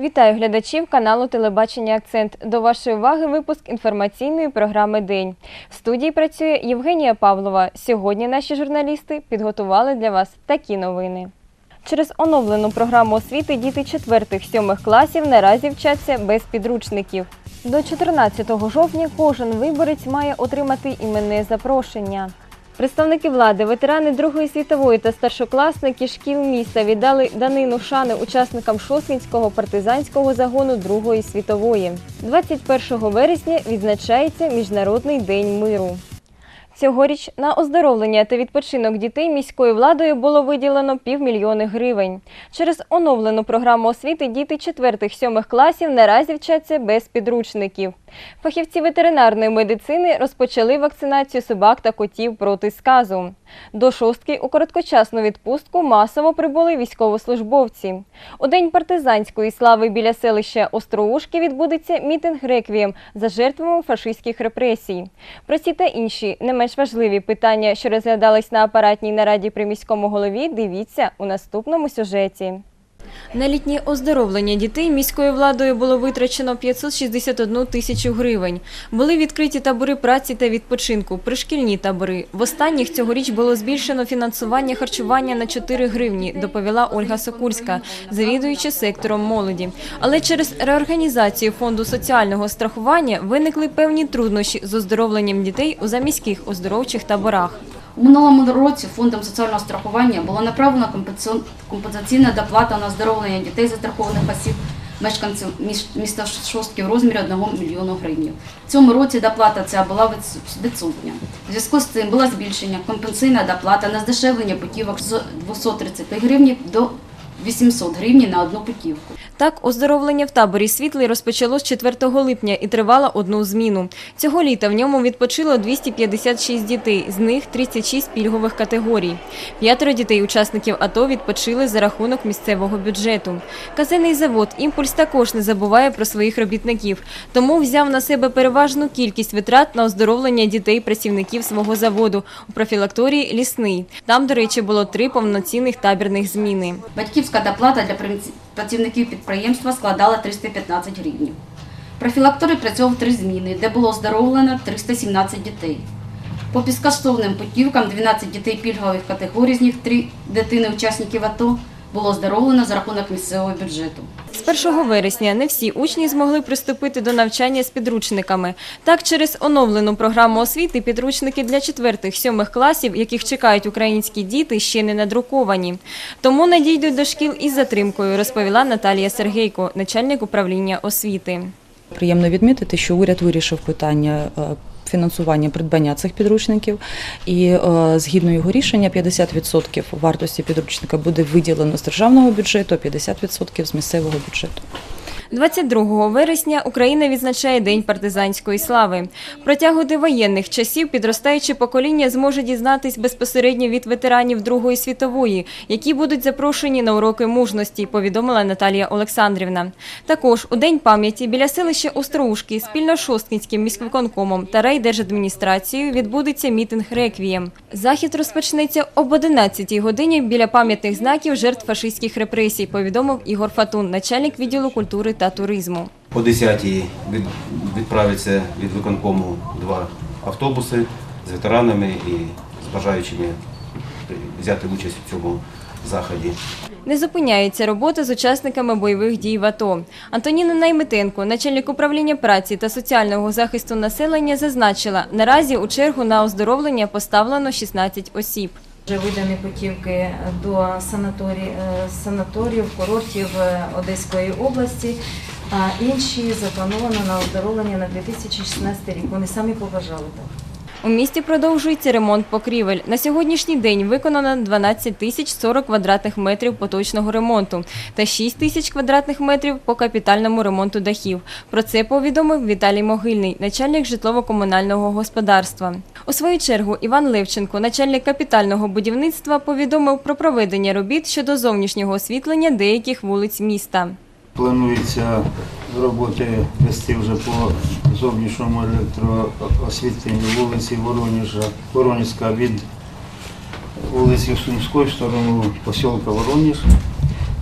Вітаю глядачів каналу Телебачення Акцент. До вашої уваги випуск інформаційної програми День. В студії працює Євгенія Павлова. Сьогодні наші журналісти підготували для вас такі новини. Через оновлену програму освіти діти 4-7 класів наразі вчаться без підручників. До 14 жовтня кожен виборець має отримати іменне запрошення. Представники влади, ветерани Другої світової та старшокласники шкіл міста віддали данину шани учасникам Шосткінського партизанського загону Другої світової. 21 вересня відзначається Міжнародний день миру. Цьогоріч на оздоровлення та відпочинок дітей міською владою було виділено півмільйони гривень. Через оновлену програму освіти діти 4-7 класів наразі вчаться без підручників. Фахівці ветеринарної медицини розпочали вакцинацію собак та котів проти сказу. До шостки у короткочасну відпустку масово прибули військовослужбовці. У день партизанської слави біля селища Остроушки відбудеться мітинг реквієм за жертвами фашистських репресій. Про ці та інші не менш важливі питання, що розглядались на апаратній нараді при міському голові, дивіться у наступному сюжеті. На літнє оздоровлення дітей міською владою було витрачено 561 тисячу гривень. Були відкриті табори праці та відпочинку, пришкільні табори. В останніх цьогоріч було збільшено фінансування харчування на 4 гривні, доповіла Ольга Сокурська, завідуюча сектором молоді. Але через реорганізацію фонду соціального страхування виникли певні труднощі з оздоровленням дітей у заміських оздоровчих таборах. У минулому році фондом соціального страхування була направлена компенсаційна доплата на оздоровлення дітей застрахованих осіб мешканців міс- міста Шостки в розмірі 1 мільйону гривень. В цьому році доплата ця була відсу- відсутня. У зв'язку з цим було збільшення компенсаційна доплата на здешевлення путівок з 230 гривень до 800 гривень на одну путівку. Так, оздоровлення в таборі Світлий розпочалось 4 липня і тривало одну зміну. Цього літа в ньому відпочило 256 дітей, з них 36 пільгових категорій. П'ятеро дітей-учасників АТО відпочили за рахунок місцевого бюджету. Казенний завод «Імпульс» також не забуває про своїх робітників, тому взяв на себе переважну кількість витрат на оздоровлення дітей-працівників свого заводу у профілакторії «Лісний». Там, до речі, було три повноцінних табірних зміни. Батьківська доплата для працівників підприємства складала 315 гривень. Профілактори працював три зміни, де було оздоровлено 317 дітей. По безкоштовним путівкам 12 дітей пільгових категорій, з них 3 дитини учасників АТО, було оздоровлено за рахунок місцевого бюджету. З 1 вересня не всі учні змогли приступити до навчання з підручниками. Так, через оновлену програму освіти підручники для 4-7 класів, яких чекають українські діти, ще не надруковані. Тому надійдуть до шкіл із затримкою, розповіла Наталія Сергейко, начальник управління освіти. Приємно відмітити, що уряд вирішив питання е, фінансування придбання цих підручників, і е, згідно його рішення, 50% вартості підручника буде виділено з державного бюджету, а 50% з місцевого бюджету. 22 вересня Україна відзначає День партизанської слави. Протягом воєнних часів підростаюче покоління зможе дізнатись безпосередньо від ветеранів Другої світової, які будуть запрошені на уроки мужності, повідомила Наталія Олександрівна. Також у День пам'яті біля селища Остроушки спільно з Шосткінським міськвиконкомом та райдержадміністрацією відбудеться мітинг «Реквієм». Захід розпочнеться об 11 годині біля пам'ятних знаків жертв фашистських репресій, повідомив Ігор Фатун, начальник відділу культури та туризму. О 10-й від, відправиться від виконкому два автобуси з ветеранами і з бажаючими взяти участь у цьому заході. Не зупиняється робота з учасниками бойових дій в АТО. Антоніна Найметенко, начальник управління праці та соціального захисту населення, зазначила, наразі у чергу на оздоровлення поставлено 16 осіб. Вже видані путівки до санаторій, санаторів, санаторіїв, курортів е, Одеської області, а інші заплановано на оздоровлення на 2016 рік. Вони самі побажали так. У місті продовжується ремонт покрівель. На сьогоднішній день виконано 12 тисяч 40 квадратних метрів поточного ремонту та 6 тисяч квадратних метрів по капітальному ремонту дахів. Про це повідомив Віталій Могильний, начальник житлово-комунального господарства. У свою чергу Іван Левченко, начальник капітального будівництва, повідомив про проведення робіт щодо зовнішнього освітлення деяких вулиць міста. Планується роботи вести вже по зовнішньому електроосвітленню вулиці Вороніжа, Воронізька від вулиці Сумської в сторону посілка Вороніж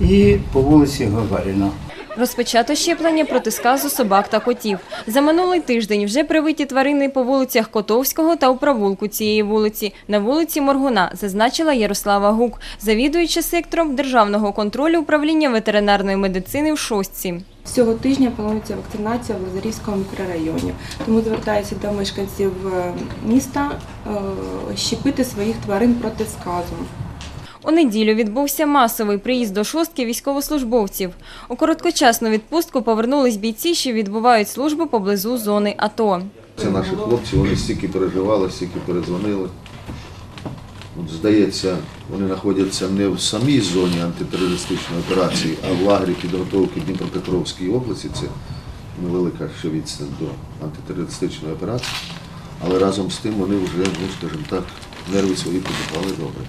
і по вулиці Гагаріна. Розпочато щеплення проти сказу собак та котів. За минулий тиждень вже привиті тварини по вулицях Котовського та у провулку цієї вулиці, на вулиці Моргуна, зазначила Ярослава Гук, завідуюча сектором державного контролю управління ветеринарної медицини в Шостці. Цього тижня планується вакцинація в Лазарівському мікрорайоні, тому звертаюся до мешканців е, міста е, щепити своїх тварин проти сказу. У неділю відбувся масовий приїзд до шостки військовослужбовців. У короткочасну відпустку повернулись бійці, що відбувають службу поблизу зони АТО. Це наші хлопці, вони стільки переживали, стільки передзвонили. От, здається, вони знаходяться не в самій зоні антитерористичної операції, а в лагері підготовки Дніпропетровській області. Це невелика ще відстань до антитерористичної операції. Але разом з тим вони вже, ну скажімо так, нерви свої підготували добре.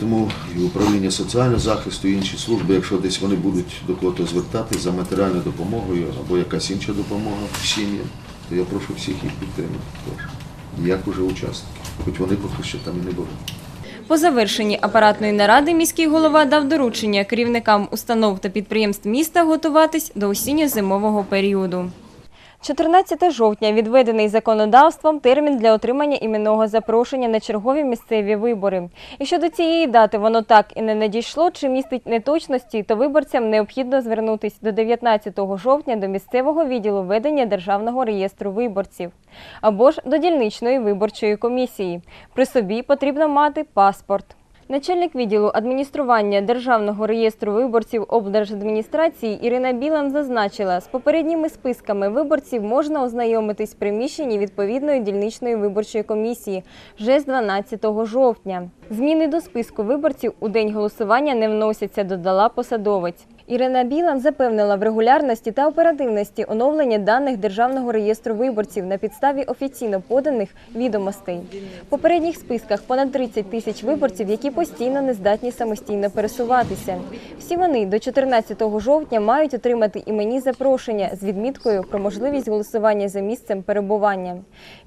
Тому і управління соціального захисту, і інші служби, якщо десь вони будуть до кого-то звертатись за матеріальною допомогою або якась інша допомога сім'ям, то я прошу всіх їх підтримати. Як уже учасники, хоч вони поки що там і не були. По завершенні апаратної наради міський голова дав доручення керівникам установ та підприємств міста готуватись до осінньо-зимового періоду. 14 жовтня відведений законодавством термін для отримання іменного запрошення на чергові місцеві вибори. І щодо цієї дати воно так і не надійшло чи містить неточності, то виборцям необхідно звернутись до 19 жовтня до місцевого відділу ведення Державного реєстру виборців або ж до дільничної виборчої комісії. При собі потрібно мати паспорт. Начальник відділу адміністрування Державного реєстру виборців облдержадміністрації Ірина Білан зазначила, з попередніми списками виборців можна ознайомитись в приміщенні відповідної дільничної виборчої комісії вже з 12 жовтня. Зміни до списку виборців у день голосування не вносяться, додала посадовець. Ірина Білан запевнила в регулярності та оперативності оновлення даних Державного реєстру виборців на підставі офіційно поданих відомостей. В попередніх списках понад 30 тисяч виборців, які постійно не здатні самостійно пересуватися. Всі вони до 14 жовтня мають отримати іменні запрошення з відміткою про можливість голосування за місцем перебування.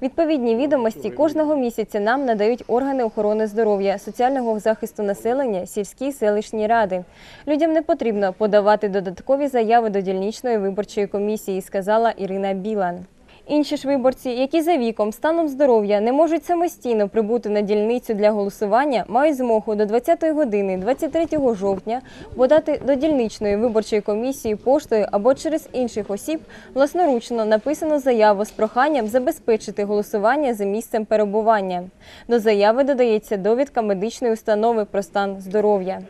Відповідні відомості кожного місяця нам надають органи охорони здоров'я, соціального захисту населення, сільські селищні ради. Людям не потрібно подавати додаткові заяви до дільничної виборчої комісії, сказала Ірина Білан. Інші ж виборці, які за віком, станом здоров'я не можуть самостійно прибути на дільницю для голосування, мають змогу до 20 години 23 жовтня подати до дільничної виборчої комісії поштою або через інших осіб власноручно написану заяву з проханням забезпечити голосування за місцем перебування. До заяви додається довідка медичної установи про стан здоров'я.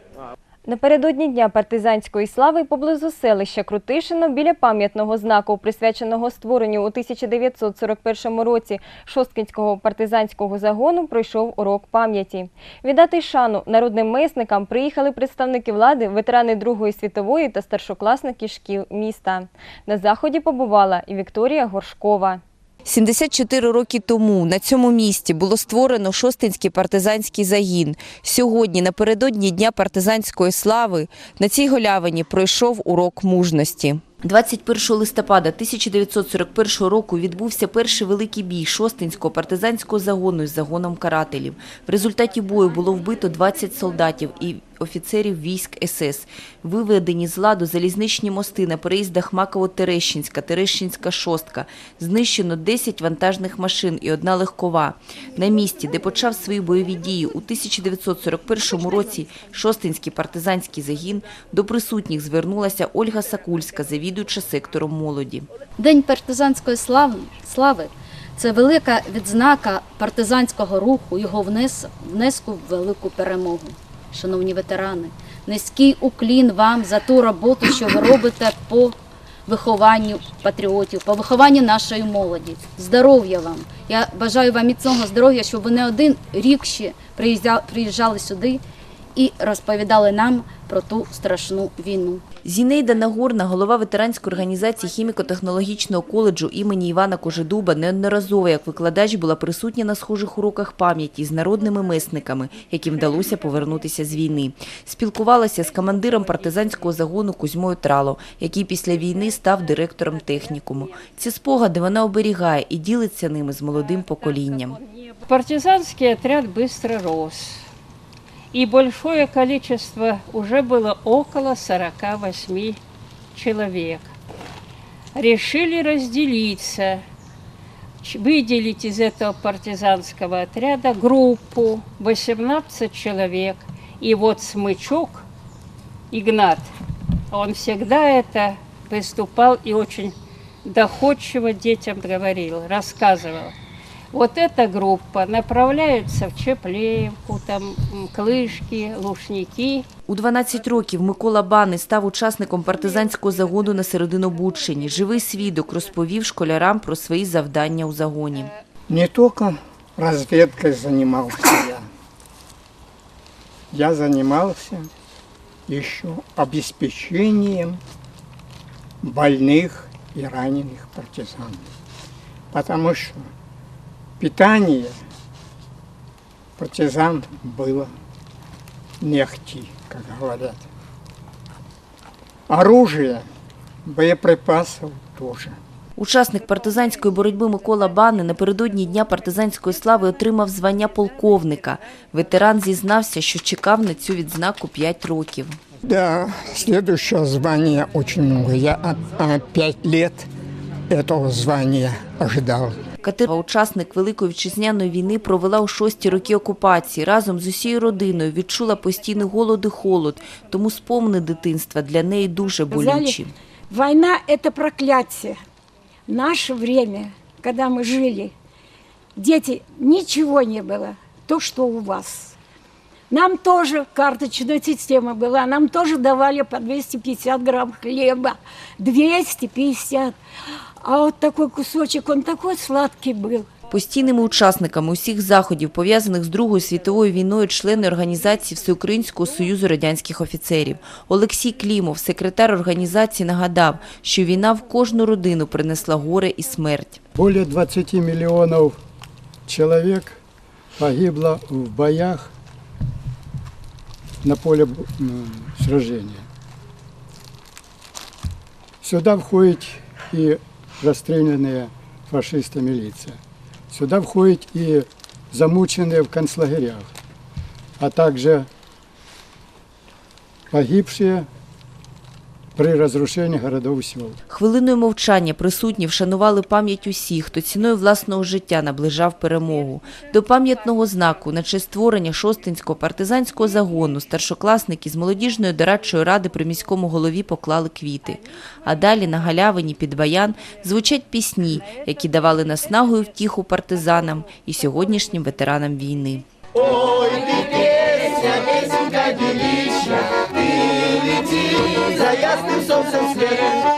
Напередодні Дня партизанської слави поблизу селища Крутишино біля пам'ятного знаку, присвяченого створенню у 1941 році Шосткінського партизанського загону, пройшов урок пам'яті. Віддати шану народним месникам приїхали представники влади, ветерани Другої світової та старшокласники шкіл міста. На заході побувала і Вікторія Горшкова. 74 роки тому на цьому місці було створено Шостинський партизанський загін. Сьогодні, напередодні Дня партизанської слави, на цій голявині пройшов урок мужності. 21 листопада 1941 року відбувся перший великий бій Шостинського партизанського загону із загоном карателів. В результаті бою було вбито 20 солдатів і офіцерів військ СС. Виведені з ладу залізничні мости на переїздах Маково-Терещинська, Терещинська шостка. Знищено 10 вантажних машин і одна легкова. На місці, де почав свої бойові дії у 1941 році Шостинський партизанський загін, до присутніх звернулася Ольга Сакульська, завідуюча сектором молоді. День партизанської слави, слави це велика відзнака партизанського руху, його внес, внеску в велику перемогу. Шановні ветерани, низький уклін вам за ту роботу, що ви робите по вихованню патріотів, по вихованню нашої молоді. Здоров'я вам! Я бажаю вам міцного здоров'я, щоб ви не один рік ще приїжджа- приїжджали сюди і розповідали нам про ту страшну війну. Зінейда Нагорна, голова ветеранської організації хіміко-технологічного коледжу імені Івана Кожедуба, неодноразово як викладач була присутня на схожих уроках пам'яті з народними месниками, яким вдалося повернутися з війни. Спілкувалася з командиром партизанського загону Кузьмою Трало, який після війни став директором технікуму. Ці спогади вона оберігає і ділиться ними з молодим поколінням. Партизанский отряд быстро рос. И большое количество, уже было около 48 человек. Решили разделиться, выделить из этого партизанского отряда группу 18 человек. И вот смычок Игнат, он всегда это выступал и очень доходчиво детям говорил, рассказывал. Вот эта группа направляется в Чеплеевку, там м, Клишки, Лушники. У 12 років Микола Бани став учасником партизанського загону на Серединобудщині. Живий свідок розповів школярам про свої завдання у загоні. Не только разведкой занимался я. Я занимался еще обеспечением больных и раненых партизан. Потому что питание партизан было не ахти, как говорят. Оружие, боеприпасов тоже. Учасник партизанської боротьби Микола Бани напередодні Дня партизанської слави отримав звання полковника. Ветеран зізнався, що чекав на цю відзнаку 5 років. Да, следующего звания очень много. Я от- а, пять лет этого звания ожидал. Катерина, учасник Великої вітчизняної війни, провела у шості роки окупації. Разом з усією родиною відчула постійний голод і холод, тому спомини дитинства для неї дуже болючі. Война – это проклятие. В наше время, когда мы жили, дети, ничего не было, то, что у вас. Нам тоже карточная система была, нам тоже давали по 250 грамм хлеба, 250. А вот такой кусочек, он такой сладкий был. Постійними учасниками усіх заходів, пов'язаних з Другою світовою війною, члени організації Всеукраїнського союзу радянських офіцерів. Олексій Клімов, секретар організації, нагадав, що війна в кожну родину принесла горе і смерть. Более 20 миллионов человек погибло в боях на поле м, сражения. Сюда входит и расстрелянные фашистами лица. Сюда входят и замученные в концлагерях, а также погибшие при разрушении городов и сел. Хвилиною мовчання присутні вшанували пам'ять усіх, хто ціною власного життя наближав перемогу. До пам'ятного знаку на честь створення Шостинського партизанського загону старшокласники з молодіжної дорадчої ради при міському голові поклали квіти. А далі на галявині під баян звучать пісні, які давали наснагу і втіху партизанам і сьогоднішнім ветеранам війни. – jestem sąsem zmierem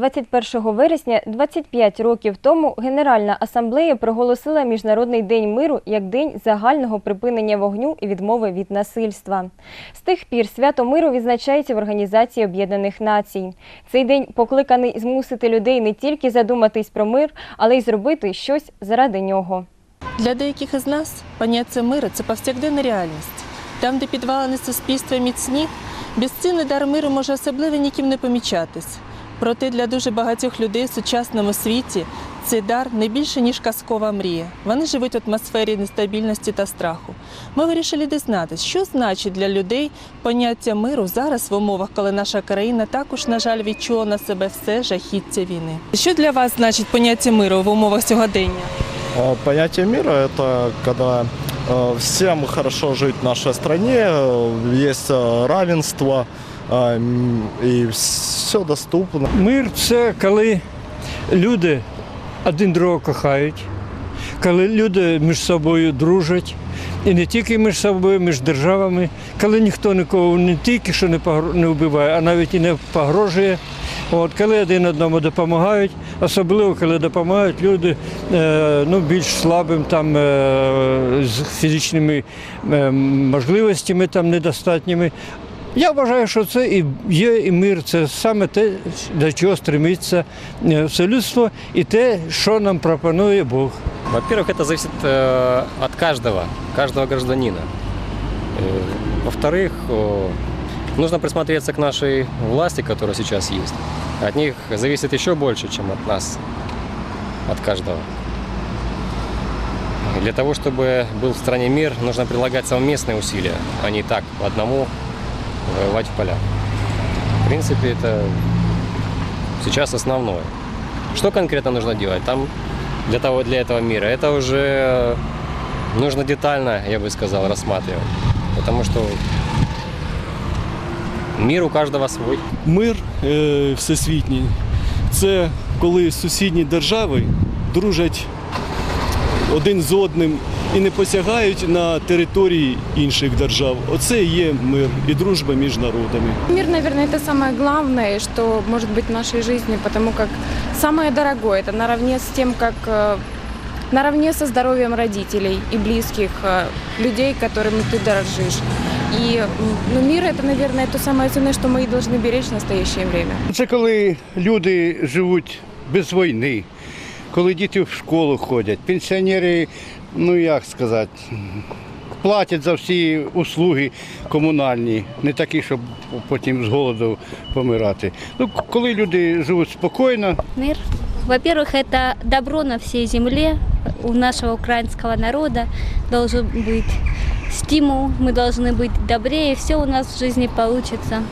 21 вересня 25 років тому Генеральна асамблея проголосила Міжнародний день миру як день загального припинення вогню і відмови від насильства. З тих пір свято миру відзначається в Організації Об'єднаних Націй. Цей день покликаний змусити людей не тільки задуматись про мир, але й зробити щось заради нього. Для деяких із нас поняття миру це повсякденна реальність. Там, де підвалини суспільства міцні, безцінний дар миру може особливо ніким не помічатись. Проте для дуже багатьох людей в сучасному світі цей дар не більше, ніж казкова мрія. Вони живуть в атмосфері нестабільності та страху. Ми вирішили дізнатися, що значить для людей поняття миру зараз в умовах, коли наша країна також, на жаль, відчула на себе все жахіття війни. Що для вас значить поняття миру в умовах сьогодення? А, Понятие мира – это когда э, всем хорошо жить в нашей стране, э, есть э, равенство и все доступно. Мир це коли люди один другого кохають, коли люди між собою дружать. І не тільки між собою, між державами, коли ніхто нікого не тільки що не не вбиває, а навіть і не погрожує. От, коли один одному допомагають, особливо коли допомагають люди е, ну, більш слабим там, е, з фізичними е, можливостями там, недостатніми. Я вважаю, що це і є і мир, це саме те, до чого стремиться е, все людство, і те, що нам пропонує Бог. Во-первых, это зависит э, от каждого, каждого гражданина. Э, Во-вторых, э, нужно присмотреться к нашей власти, которая сейчас есть. От них зависит еще больше, чем от нас, от каждого. Для того, чтобы был в стране мир, нужно прилагать совместные усилия, а не так, по одному воевать в полях. В принципе, это сейчас основное. Что конкретно нужно делать? Там для того, для этого мира, это уже нужно детально, я бы сказал, рассматривать. Потому что мир у каждого свой. Мир е, всесвітній це коли сусідні держави дружать один з одним і не посягають на території інших держав. Оце і є мир і дружба між народами. Мир, наверное, это самое главное, что может быть в нашей жизни, потому как самое дорогое, это наравне с тем, как э, наравне со здоровьем родителей и близких э, людей, которыми ты дорожишь. И м, ну, мир это, наверное, то самое ценное, что мы и должны беречь в настоящее время. Це коли люди живуть без війни, коли діти в школу ходять, пенсіонери, ну як сказати, платять за всі услуги комунальні, не такі, щоб потім з голоду помирати. Ну, коли люди живуть спокійно, Мир. Во-первых, это добро на всей земле. У нашего украинского народа должен быть стимул, мы должны быть добрее, все у нас в жизни получится.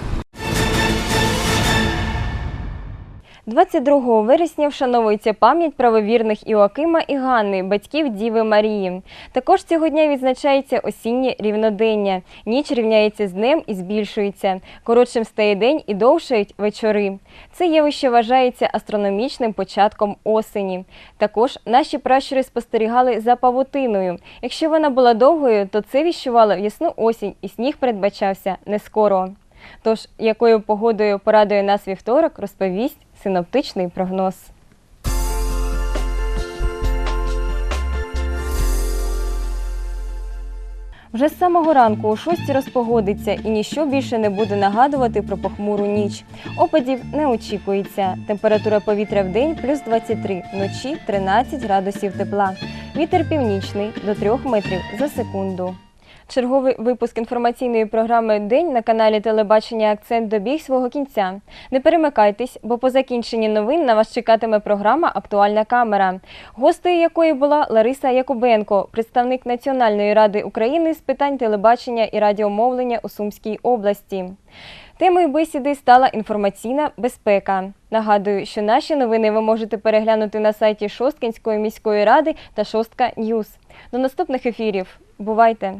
22 вересня вшановується пам'ять правовірних Іоакима і Ганни, батьків Діви Марії. Також цього дня відзначається осіннє рівнодення. Ніч рівняється з днем і збільшується. Коротшим стає день і довшають вечори. Це явище вважається астрономічним початком осені. Також наші пращури спостерігали за павутиною. Якщо вона була довгою, то це віщувало в ясну осінь, і сніг передбачався не скоро. Тож, якою погодою порадує нас вівторок, розповість синоптичний прогноз. Вже з самого ранку о 6 розпогодиться і ніщо більше не буде нагадувати про похмуру ніч. Опадів не очікується. Температура повітря в день плюс 23, вночі 13 градусів тепла. Вітер північний до 3 метрів за секунду. Черговий випуск інформаційної програми День на каналі Телебачення Акцент добіг свого кінця. Не перемикайтесь, бо по закінченні новин на вас чекатиме програма Актуальна камера, гостею якої була Лариса Якубенко, представник Національної ради України з питань телебачення і радіомовлення у Сумській області. Темою бесіди стала інформаційна безпека. Нагадую, що наші новини ви можете переглянути на сайті Шосткинської міської ради та Шостка Ньюз. До наступних ефірів. Бувайте!